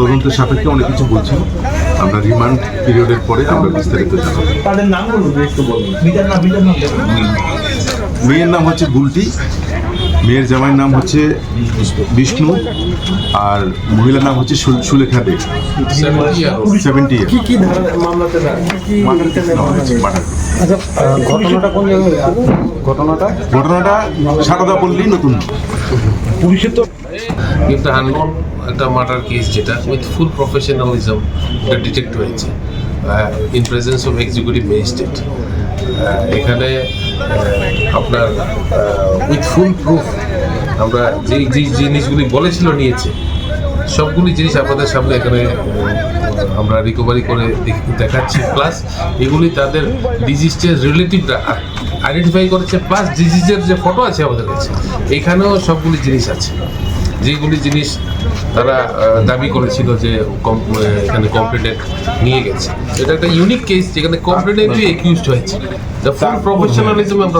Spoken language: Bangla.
তদন্তের সাপেক্ষে অনেক কিছু বলছি। আমরা রিমান্ড পিরিয়ডের পরে আমরা বিস্তারিত জানাব। তাদের নামগুলো একটু বলুন। মিটার নাম মিটার নাম দেখুন মেয়ের নাম হচ্ছে গুলটি। মেয়ের জামাইয়ের নাম হচ্ছে বিষ্ণু। আর মহিলার নাম হচ্ছে সুলেখা দে। সেভেন্টি আচ্ছা আহ, ঘটনাটা কোন জায়গায়? ঘটনাটা? ঘটনাটা সারদা পল্লী নতুন। পুলিশের তো কিন্তু আননোন একটা মার্ডার কেস যেটা উইথ ফুল প্রফেশনালিজম এটা ডিটেক্ট হয়েছে in presence of executive magistrate এখানে আপনার উইথ ফুল প্রুফ আমরা যেই যেই জিনিসগুলি বলেছিল নিয়েছে, সবগুলি জিনিস আপনাদের সামনে এখানে আমরা রিকভারি করে দেখ- দেখাচ্ছি। প্লাস এগুলি তাদের ডিজিজের রিলেটিভরা আইডেন্টিফাই করেছে প্লাস ডিজিজের যে ফটো আছে আমাদের কাছে এখানেও সবগুলি জিনিস আছে। যেগুলি জিনিস তারা দাবি করেছিল যে কম- এখানে কমপ্লেনেন্ট নিয়ে গেছে। এটা একটা ইউনিক কেস যেখানে কমপ্লেনেন্টই একিউজড হয়েছে। দ্য ফুল প্রফেশনালিজম আমরা